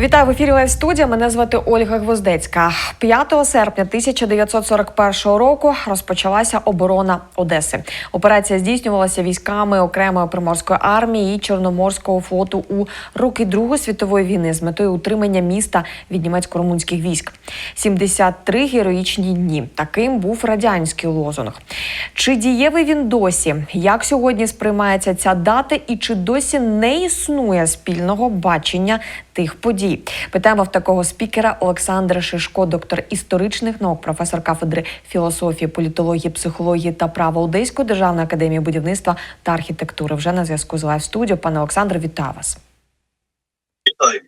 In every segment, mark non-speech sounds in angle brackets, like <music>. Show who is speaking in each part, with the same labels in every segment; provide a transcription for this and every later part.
Speaker 1: Вітаю в ефірі Лайв студія. Мене звати Ольга Гвоздецька. 5 серпня 1941 року розпочалася оборона Одеси. Операція здійснювалася військами окремої приморської армії і Чорноморського флоту у роки Другої світової війни з метою утримання міста від німецько-румунських військ. 73 героїчні дні. Таким був радянський лозунг. Чи дієвий він досі? Як сьогодні сприймається ця дата, і чи досі не існує спільного бачення тих подій? Питаємо в такого спікера Олександра Шишко, доктор історичних наук, професор кафедри філософії, політології, психології та права Одеської державної академії будівництва та архітектури. Вже на зв'язку з Лайв студіо. Пане Олександре, вітаю вас.
Speaker 2: Вітаю.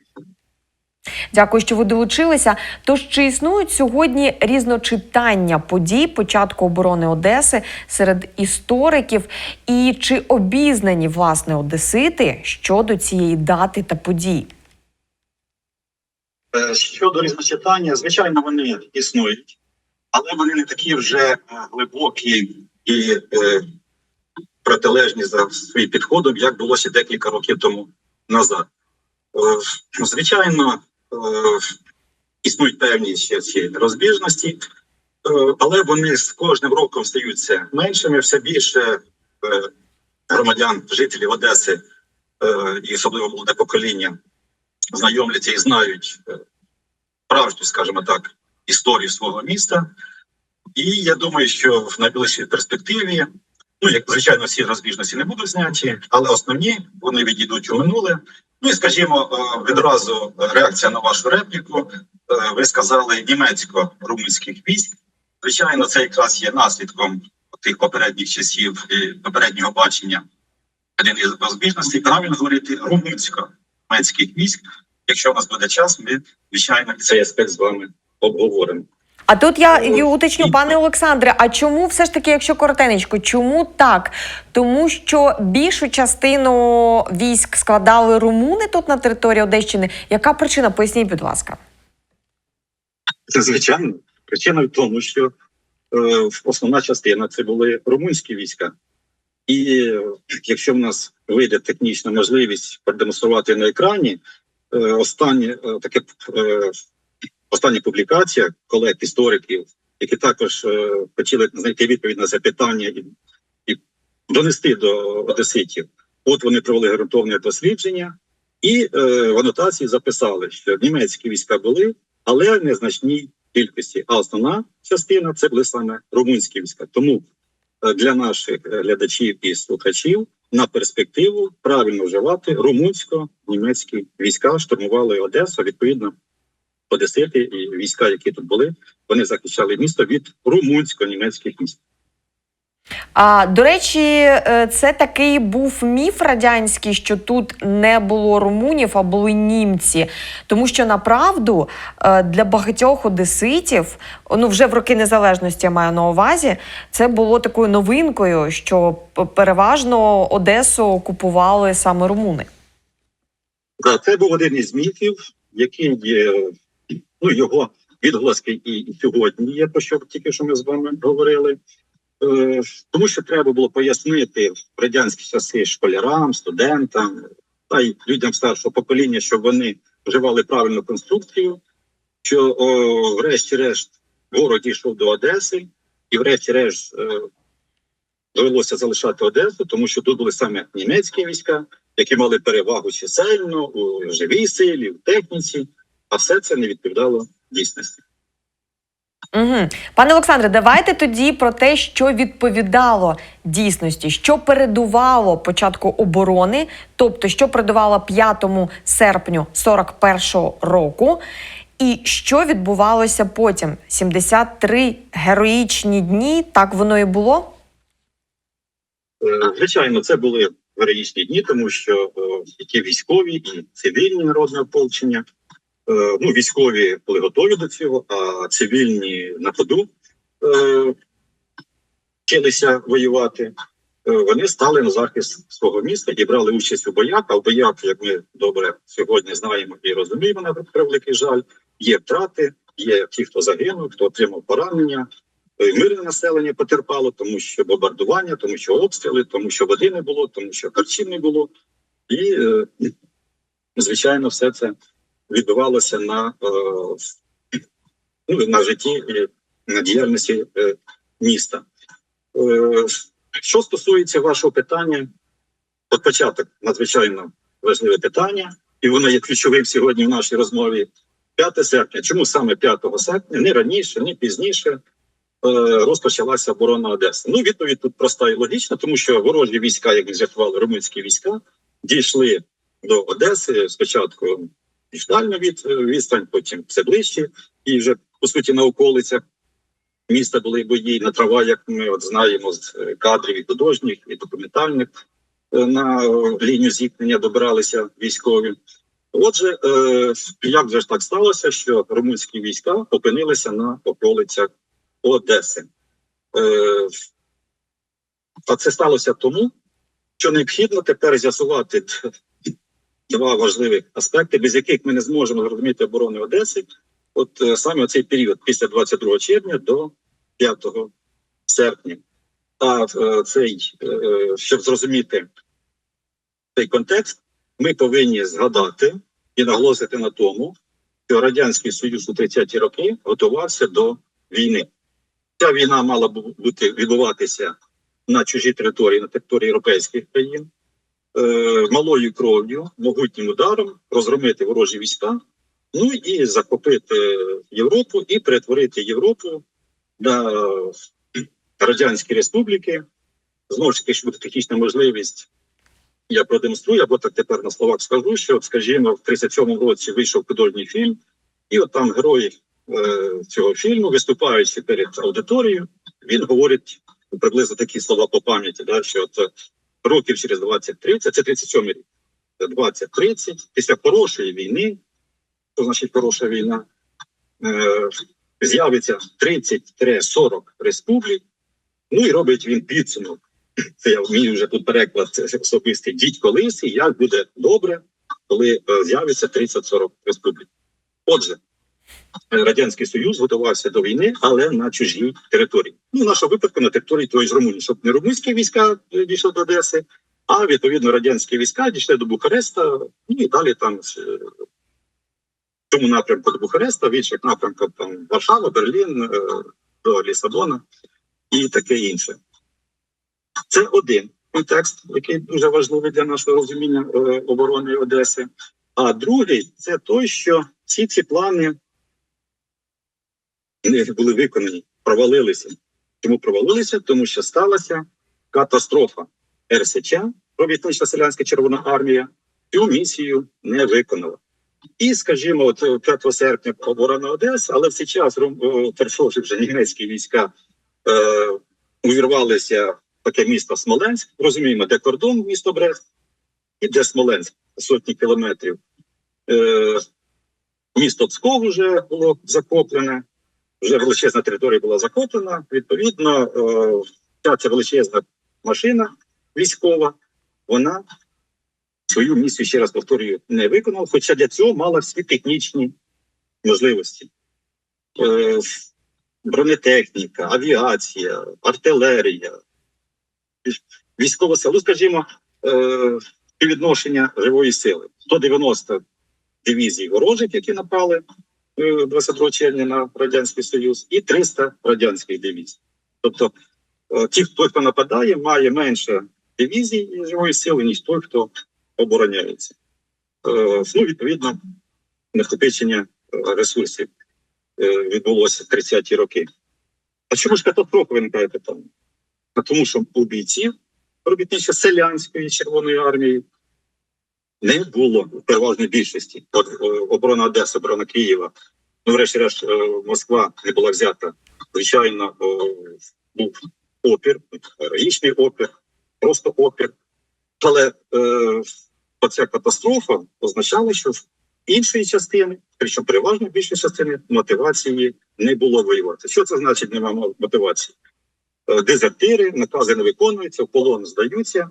Speaker 1: Дякую, що ви долучилися. Тож чи існують сьогодні різночитання подій початку оборони Одеси серед істориків, і чи обізнані власне одесити щодо цієї дати та подій?
Speaker 2: Е, Щодо різночитання, звичайно, вони існують, але вони не такі вже е, глибокі і е, протилежні за своїм підходом, як було ще декілька років тому назад. Е, звичайно, е, існують певні ще ці розбіжності, е, але вони з кожним роком стаються меншими, все більше е, громадян, жителів Одеси е, і особливо молоде покоління знайомляться і знають е, справжню, скажімо так, історію свого міста. І я думаю, що в найближчій перспективі, ну як звичайно, всі розбіжності не будуть зняті, але основні вони відійдуть у минуле. Ну і скажімо, е, відразу реакція на вашу репліку. Е, Ви сказали німецько-румунських військ. Звичайно, це якраз є наслідком тих попередніх часів і попереднього бачення один із розбіжностей. Правильно говорити румунсько-німецьких військ. Якщо у нас буде час, ми звичайно цей аспект з вами обговоримо.
Speaker 1: А тут я і уточню, пане Олександре. А чому все ж таки, якщо коротенечко, чому так? Тому що більшу частину військ складали румуни тут на території Одещини. Яка причина? Поясніть, будь ласка.
Speaker 2: Це звичайно причина в тому, що е, основна частина це були румунські війська. І е, якщо в нас вийде технічна можливість продемонструвати на екрані, е, останнє е, таке е, остання публікація колег істориків, які також хотіли знайти відповідь на запитання і, і донести до одеситів. От вони провели ґрунтовне дослідження, і е, в анотації записали, що німецькі війська були, але в незначній кількості. А основна частина це були саме румунські війська. Тому для наших глядачів і слухачів на перспективу правильно вживати румунсько-німецькі війська штурмували Одесу. Відповідно, одесити і війська, які тут були, вони захищали місто від румунсько-німецьких військ.
Speaker 1: А до речі, е, це такий був міф радянський, що тут не було румунів, а були німці. Тому що направду е, для багатьох одеситів, ну вже в роки незалежності я маю на увазі, це було такою новинкою, що переважно Одесу окупували саме румуни.
Speaker 2: Це був один із міфів, який є, ну його відголоски і сьогодні є, про що тільки що ми з вами говорили. Е, тому що треба було пояснити в радянські часи школярам, студентам та й людям старшого покоління, щоб вони вживали правильну конструкцію, що врешті-решт ворог дійшов до Одеси, і врешті-решт е, довелося залишати Одесу, тому що тут були саме німецькі війська, які мали перевагу чисельно у живій силі, в техніці, а все це не відповідало дійсності.
Speaker 1: Угу. Пане Олександре, давайте тоді про те, що відповідало дійсності, що передувало початку оборони, тобто що передувало 5 серпню 41-го року, і що відбувалося потім? 73 героїчні дні, так воно і було?
Speaker 2: Е, Звичайно, це були героїчні дні, тому що е, і військові і цивільні народне ополчення. Е, Ну, військові були готові до цього, а цивільні на ходу е, вчилися воювати. Е, Вони стали на захист свого міста і брали участь у боях. А в боях, як ми добре сьогодні знаємо і розуміємо, на превеликий жаль, є втрати, є ті, хто загинув, хто отримав поранення. Мирне населення потерпало, тому що бомбардування, тому що обстріли, тому що води не було, тому що харчів не було. І, звичайно, все це відбувалося на, е, ну, на житті на діяльності е, міста. Е, що стосується вашого питання, от початок надзвичайно важливе питання, і воно є ключовим сьогодні в нашій розмові. 5 серпня. Чому саме 5 серпня? Не раніше, не пізніше розпочалася оборона Одеси. Ну, відповідь тут проста і логічна, тому що ворожі війська, як з'ясували румунські війська, дійшли до Одеси спочатку більш дально від е, відстань, потім все ближче, і вже по суті на околицях міста були бої на трава, як ми от знаємо з е, кадрів і художніх, і документальних е, на лінію зіткнення добиралися військові. Отже, як же ж так сталося, що румунські війська опинилися на околицях Одеси? А це сталося тому, що необхідно тепер з'ясувати два важливі аспекти, без яких ми не зможемо зрозуміти оборони Одеси. От е, саме цей період після 22 червня до 5 серпня. А е, цей, е, щоб зрозуміти цей контекст, ми повинні згадати і наголосити на тому, що Радянський Союз у 30-ті роки готувався до війни. Ця війна мала бути відбуватися на чужій території, на території європейських країн, е, малою кров'ю, могутнім ударом розгромити ворожі війська, ну і захопити Європу і перетворити Європу на радянські республіки. Знову ж таки, що буде технічна можливість я продемонструю, або так тепер на словах скажу, що, скажімо, в 37-му році вийшов художній фільм, і от там герой е, цього фільму, виступаючи перед аудиторією, він говорить приблизно такі слова по пам'яті, да, що от, років через 20-30, це 37-й рік, 20-30, після хорошої війни, що значить хороша війна, е, з'явиться 30-40 республік, ну і робить він підсумок це я вмію вже тут переклад особистий. Дідько лисий, як буде добре, коли е, з'явиться 30-40 республік. Отже, Радянський Союз готувався до війни, але на чужій території. Ну, в нашому випадку на території тої ж Румунії, щоб не румунські війська е, дійшли до Одеси, а відповідно радянські війська дійшли до Бухареста, ну і далі там е, в цьому напрямку до Бухареста, в інших напрямках там Варшава, Берлін, е, до Лісабона і таке інше. Це один контекст, який дуже важливий для нашого розуміння оборони Одеси. А другий це той, що всі ці плани не були виконані, провалилися. Чому провалилися? Тому що сталася катастрофа РСЧ, робітнича селянська Червона армія, цю місію не виконала. І, скажімо, от е, 5 серпня оборона Одеси, але в цей час першовши вже німецькі війська е, увірвалися таке місто Смоленськ. Розуміємо, де кордон місто Брест і де Смоленськ сотні кілометрів. Е, місто Псков вже було захоплене, вже величезна територія була захоплена. Відповідно, е, ця ця величезна машина військова, вона свою місію, ще раз повторюю, не виконала, хоча для цього мала всі технічні можливості. Е, бронетехніка, авіація, артилерія, військова ну, скажімо, е, співвідношення живої сили. 190 дивізій ворожих, які напали 22 червня на Радянський Союз, і 300 радянських дивізій. Тобто, е, ті, хто, хто нападає, має менше дивізій живої сили, ніж той, хто обороняється. Е, Ну, відповідно, накопичення е, ресурсів е, відбулося в 30-ті роки. А чому ж катастрофа виникає питання? Тому, що у бійців робітничо селянської Червоної армії не було в переважній більшості. От е, оборона Одеси, оборона Києва. Ну, врешті-решт, е, Москва не була взята. Звичайно, е, був опір, героїчний опір, просто опір. Але е, оця катастрофа означала, що в іншої частини, причому переважно більшої частини, мотивації не було воювати. Що це значить немає мотивації? Дезертири, накази не виконуються, в полон здаються,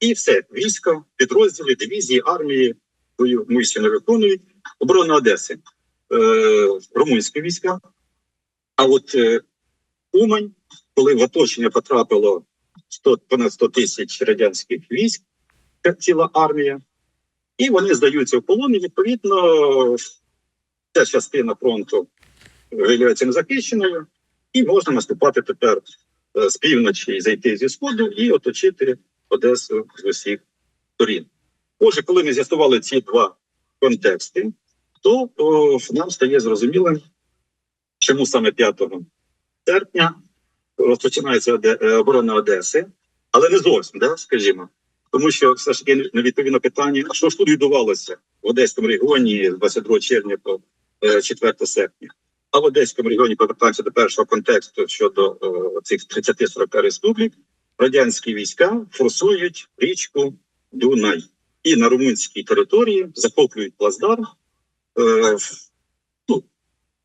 Speaker 2: і все. Війська, підрозділи, дивізії, армії свою місію не виконують. Оборона Одеси, е, румунські війська. А от е, Умань, коли в оточення потрапило 100, понад 100 тисяч радянських військ, ціла армія, і вони здаються в полон, і відповідно ця частина фронту виявляється незахищеною, і можна наступати тепер е, з півночі зайти зі сходу і оточити Одесу з усіх сторін. Отже, коли ми з'ясували ці два контексти, то о, нам стає зрозумілим, чому саме 5 серпня розпочинається е, оборона Одеси, але не зовсім, да, скажімо. Тому що все ж таки не відповідно питання, а що ж тут відбувалося в Одеському регіоні з 22 червня по е, 4 серпня. А в Одеському регіоні повертаємося до першого контексту щодо е, цих 30-40 республік. Радянські війська форсують річку Дунай і на румунській території захоплюють плацдарм. Е, ну,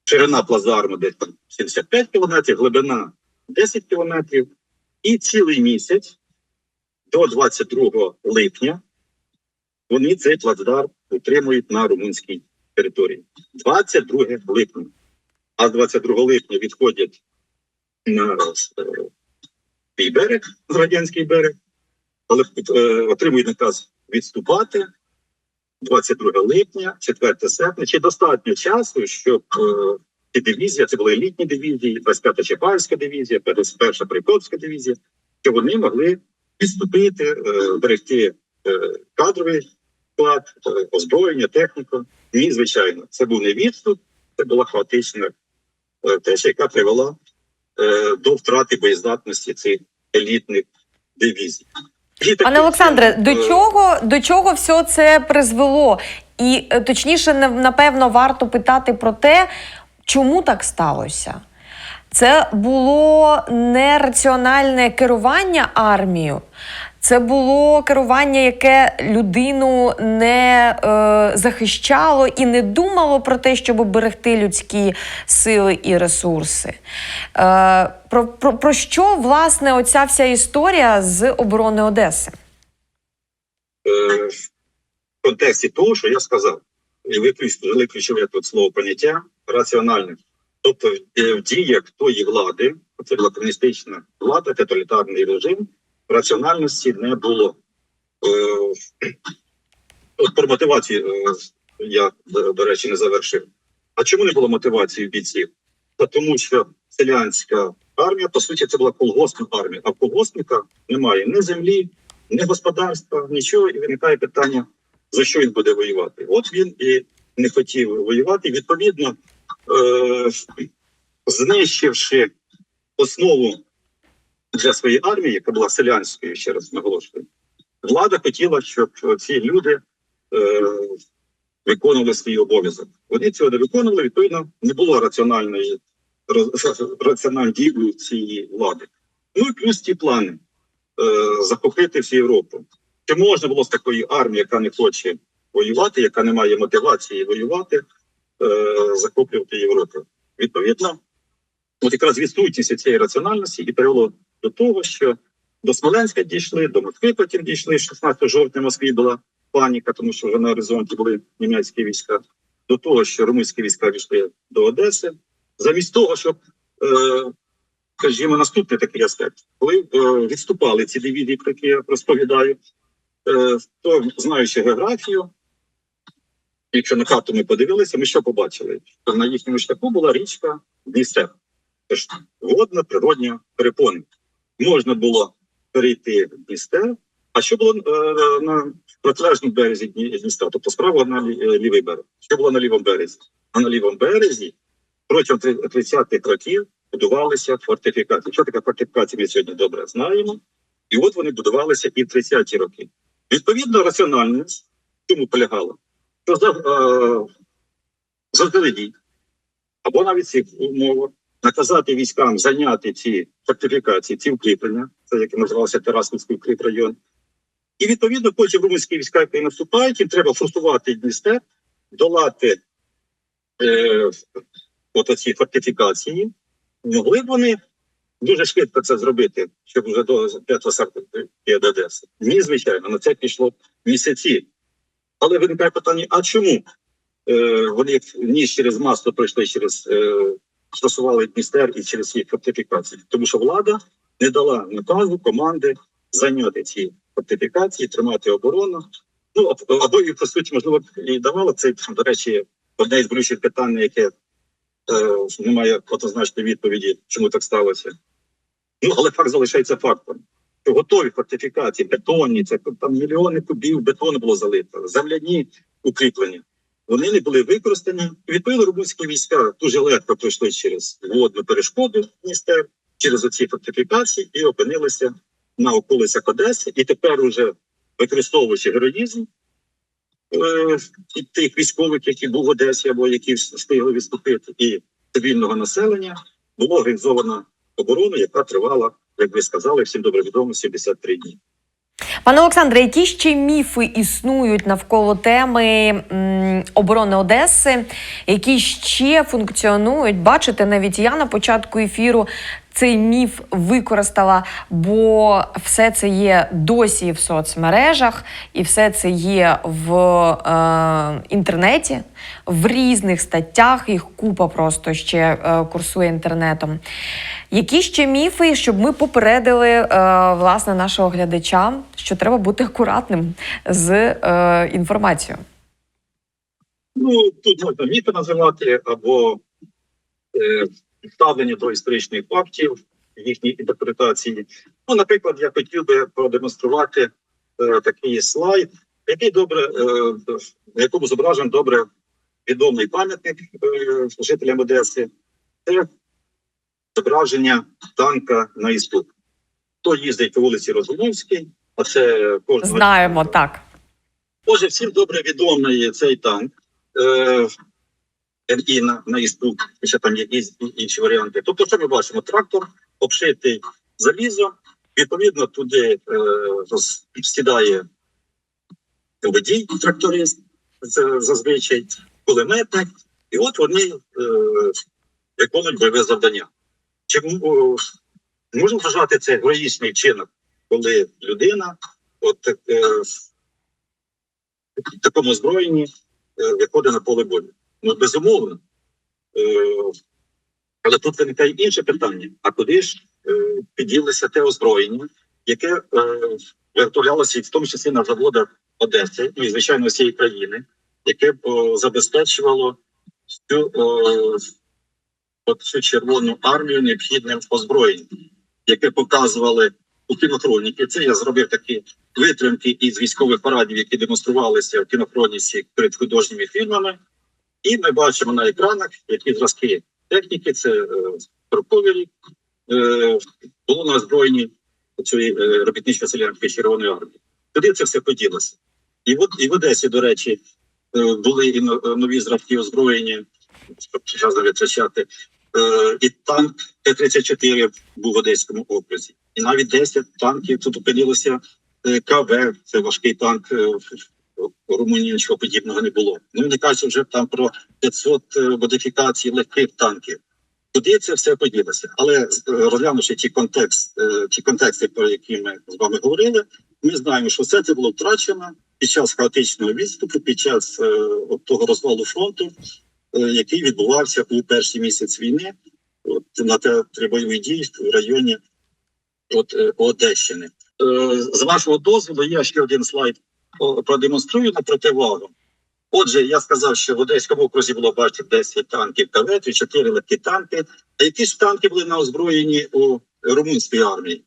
Speaker 2: ширина плацдарму десь там 75 кілометрів, глибина 10 кілометрів. І цілий місяць до 22 липня вони цей плацдарм утримують на румунській території. 22 липня. А з 22 липня відходять на е, свій берег, радянський берег, але е, отримують наказ відступати 22 липня, 4 серпня. Чи достатньо часу, щоб е, ці дивізії, це були елітні дивізії, 25-та Чапаївська дивізія, 51-та Приковська дивізія, щоб вони могли відступити, е, берегти кадровий склад, озброєння, техніку. Ні, звичайно, це був не відступ, це була хаотична теж, яка привела до втрати боєздатності цих елітних дивізій.
Speaker 1: Пане Олександре, до
Speaker 2: е,
Speaker 1: чого до чого все це призвело? І е, точніше, напевно, варто питати про те, чому так сталося. Це було нераціональне керування армією. Це було керування, яке людину не е, захищало і не думало про те, щоб берегти людські сили і ресурси. Е, про, про, про що власне оця вся історія з оборони Одеси?
Speaker 2: е, в контексті того, що я сказав, і виключили ключове тут слово поняття раціональне. Тобто е, в діях тої влади, це була комуністична влада, тоталітарний режим, раціональності не було. Е, От про мотивацію е, я, до, речі, не завершив. А чому не було мотивації в бійців? Та тому що селянська армія, по суті, це була колгоспна армія, а в колгоспника немає ні землі, ні господарства, нічого, і виникає питання, за що він буде воювати. От він і не хотів воювати. Відповідно, е, знищивши основу для своєї армії, яка була селянською, ще раз наголошую, влада хотіла, щоб ці люди е, виконували свій обов'язок. Вони цього не виконували, відповідно, не було раціональної <laughs> раціональної дії цієї влади. Ну і плюс ті плани е, захопити всю Європу. Чи можна було з такої армії, яка не хоче воювати, яка не має мотивації воювати, е, захоплювати Європу? Відповідно, от якраз відсутність цієї раціональності і привело до того, що до Смоленська дійшли, до Москви потім дійшли. 16 жовтня в Москві була паніка, тому що вже на горизонті були німецькі війська. До того, що румунські війська війшли до Одеси, замість того, щоб, е, скажімо, наступний такий аспект, коли е, відступали ці дивізії, про які я розповідаю, е, то знаючи географію, якщо на карту ми подивилися, ми що побачили? Що на їхньому шляху була річка Дністер. Це ж водна природня перепони. Можна було перейти в Дністер, а що було е, на протилежному березі Дні- Дністра, тобто справа на лі- е, лівий берег. Що було на лівому березі? А на лівому березі протягом три- 30-х років будувалися фортифікації. Що таке фортифікація, ми сьогодні добре знаємо. І от вони будувалися і в 30-ті роки. Відповідно, раціональність чому полягала? Що за, е, заздалегідь, або навіть цих умовах, наказати військам зайняти ці фортифікації, ці укріплення, це яке називалося Тераспільський укріпрайон. І відповідно потім румунські війська, які наступають, їм треба форсувати Дністер, долати е, от оці фортифікації. Могли б вони дуже швидко це зробити, щоб вже до 5 серпня до Одеси. Ні, звичайно, на це пішло місяці. Але виникає питання: а чому е, вони ніж через масло пройшли через е, стосували Дністер і через свої фортифікації? Тому що влада не дала наказу команди зайняти ці фортифікації, тримати оборону. Ну або- і по суті, можливо, і давало це до речі, одне із болючих питань, яке е, немає однозначної відповіді, чому так сталося. Ну але факт залишається фактом. Що готові фортифікації, бетонні, це там мільйони кубів бетону було залито, земляні укріплення. Вони не були використані. Відповідно румунські війська дуже легко пройшли через водну перешкоду міста, через оці фортифікації і опинилися на околицях Одеси. І тепер, уже використовуючи героїзм е, тих військових, які був в Одесі або які встигли відступити, і цивільного населення, було організовано оборону, яка тривала, як ви сказали, всім добре відомо, 73 дні.
Speaker 1: Пане Олександре, які ще міфи існують навколо теми оборони Одеси, які ще функціонують? Бачите, навіть я на початку ефіру цей міф використала, бо все це є досі в соцмережах, і все це є в е, інтернеті, в різних статтях. Їх купа просто ще е, курсує інтернетом. Які ще міфи, щоб ми попередили е, власне нашого глядача, що треба бути акуратним з е, інформацією?
Speaker 2: Ну тут можна міфи називати або е, ставлення до історичних фактів, їхні інтерпретації. Ну, наприклад, я хотів би продемонструвати е, такий слайд, який добре, е, на якому зображений добре відомий пам'ятник е, жителям Одеси. Це зображення танка на іступ. Хто їздить по вулиці Розумовській, а це кожного
Speaker 1: Знаємо так.
Speaker 2: Отже, всім добре відомий цей танк. Е, і на, на ІСПУ, ще там є інші варіанти. Тобто, що ми бачимо? Трактор обшитий залізом, відповідно, туди е, сідає водій, тракторист, зазвичай кулеметник, і от вони е, виконують бойове завдання. Чи можна вважати це героїчний вчинок, коли людина от е, в такому озброєнні е, виходить на поле бою. Ну, безумовно. Е, але тут виникає інше питання: а куди ж е, підділося те озброєння, яке е, виготовлялося в тому числі на заводах Одеси, ну і звичайно всієї країни, яке б забезпечувало всю, от цю червону армію необхідним озброєнням, яке показували у кінохроніки. Це я зробив такі витримки із військових парадів, які демонструвалися в кінохроніці перед художніми фільмами. І ми бачимо на екранах, які зразки техніки, це е, строковий рік, е, було на озброєнні цієї е, робітничо селянської червоної армії. Туди це все поділося. І от і в Одесі, до речі, е, були і нові зразки озброєння, щоб час не витрачати. Е, і танк Т-34 був в Одеському окрузі. І навіть 10 танків тут опинилося е, КВ, це важкий танк. В Румунії нічого подібного не було. Ну не кажучи вже там про 500 е, модифікацій легких танків. Куди це все поділося? Але е, розглянувши ті контекст, е, ті контексти, про які ми з вами говорили, ми знаємо, що все це було втрачено під час хаотичного відступу, під час от того розвалу фронту, який відбувався у перший місяць війни, от на театрі бойових дій в районі от, Одещини. З вашого дозволу, є ще один слайд продемонструю на противагу. Отже, я сказав, що в Одеському окрузі було бачите 10 танків КВ, 4 легкі танки. А які ж танки були на озброєнні у румунській армії?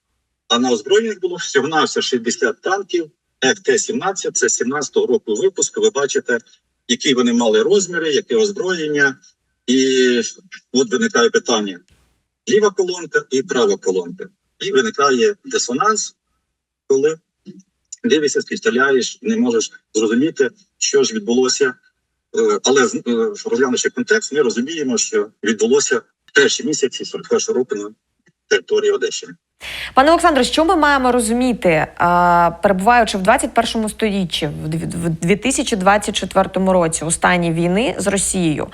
Speaker 2: А на озброєнні було всього навсього 60 танків ФТ-17, це 17-го року випуску. Ви бачите, які вони мали розміри, яке озброєння. І от виникає питання: ліва колонка і права колонка. І виникає дисонанс, коли дивишся, співставляєш, не можеш зрозуміти, що ж відбулося. Е, Але е, розглянувши контекст, ми розуміємо, що відбулося перші місяці 41 року на території Одещини.
Speaker 1: Пане Олександре, що ми маємо розуміти, е, перебуваючи в 21 сторіччі, в дві- в 2024 році, у стані війни з Росією?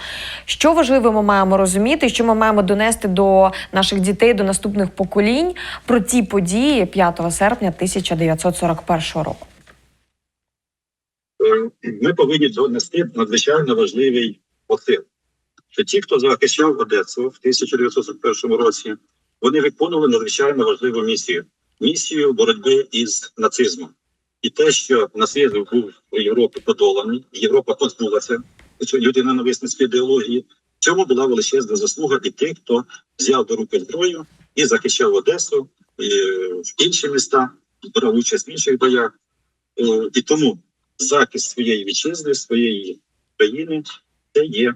Speaker 1: Що важливо ми маємо розуміти, що ми маємо донести до наших дітей, до наступних поколінь про ті події 5 серпня 1941 року?
Speaker 2: Ми повинні донести надзвичайно важливий посил. Що ті, хто захищав Одесу в 1941 році, вони виконували надзвичайно важливу місію місію боротьби із нацизмом. І те, що нацизм був у Європі подоланий, Європа позбулася людина нависницької ідеології. Цьому була величезна заслуга і тих, хто взяв до руки зброю і захищав Одесу і в інші міста, брав участь в інших боях. Е, І тому захист своєї вітчизни, своєї країни, це є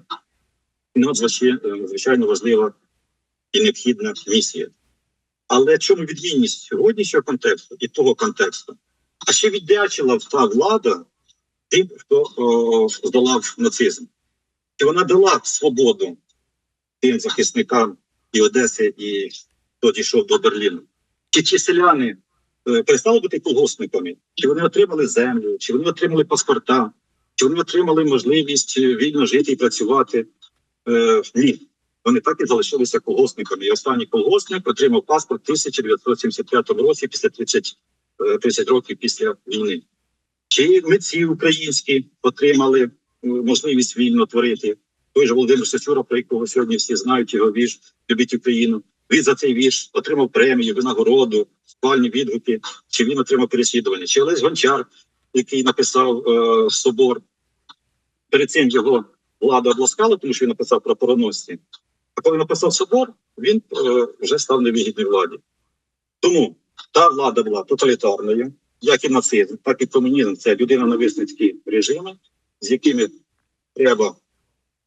Speaker 2: надзвичайно надзвичайно важлива і необхідна місія. Але чому відмінність сьогоднішнього контексту і того контексту? А ще віддячила та влада тим, хто о, здолав нацизм. Чи вона дала свободу тим захисникам і Одеси, і хто дійшов до Берліну? Чи ті селяни е, перестали бути колгоспниками? Чи вони отримали землю, чи вони отримали паспорта, чи вони отримали можливість е, вільно жити і працювати? Е, ні. Вони так і залишилися колгоспниками. І останній колгоспник отримав паспорт в 1975 році, після 30, е, 30 років після війни. Чи митці українські отримали е, можливість вільно творити? Той же Володимир Сосюра, про якого сьогодні всі знають його вірш Любіть Україну. Він за цей вірш отримав премію, винагороду, спальні відгуки. Чи він отримав переслідування? Чи Олесь Гончар, який написав е, собор? Перед цим його влада обласкала, тому що він написав про пороносці. А коли написав собор, він е, вже став невигідний владі. Тому та влада була тоталітарною, як і нацизм, так і комунізм. Це людина-нависницькі режими, з якими треба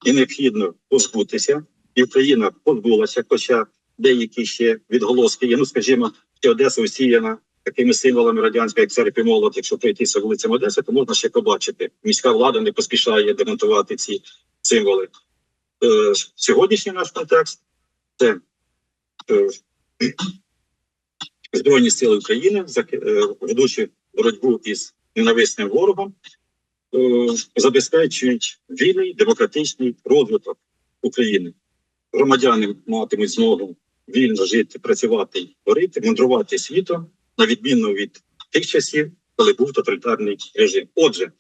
Speaker 2: і необхідно позбутися. І Україна позбулася, хоча деякі ще відголоски є. Ну, скажімо, що Одеса усіяна такими символами радянської, як церкві молот. Якщо пройтися вулицями Одеси, то можна ще побачити. Міська влада не поспішає демонтувати ці символи. Е, сьогоднішній наш контекст це е, Збройні сили України, е, ведучи боротьбу із ненависним ворогом, забезпечують вільний демократичний розвиток України. Громадяни матимуть змогу вільно жити, працювати, творити, мандрувати світом, на відміну від тих часів, коли був тоталітарний режим. Отже,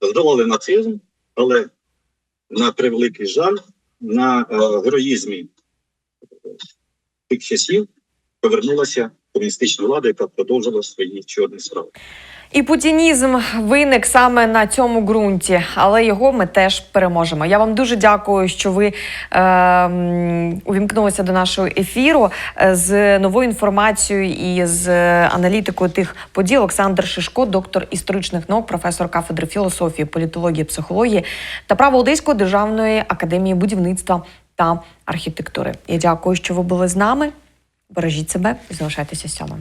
Speaker 2: здолали нацизм, але на превеликий жаль, на е, героїзмі тих часів повернулася комуністична влада, яка продовжила свої чорні справи.
Speaker 1: І путінізм виник саме на цьому ґрунті, але його ми теж переможемо. Я вам дуже дякую, що ви е, увімкнулися до нашого ефіру е, з новою інформацією і з аналітикою тих подій. Олександр Шишко, доктор історичних наук, професор кафедри філософії, політології, психології та право Одеської державної академії будівництва та архітектури. Я дякую, що ви були з нами. Бережіть себе і залишайтеся сьомим.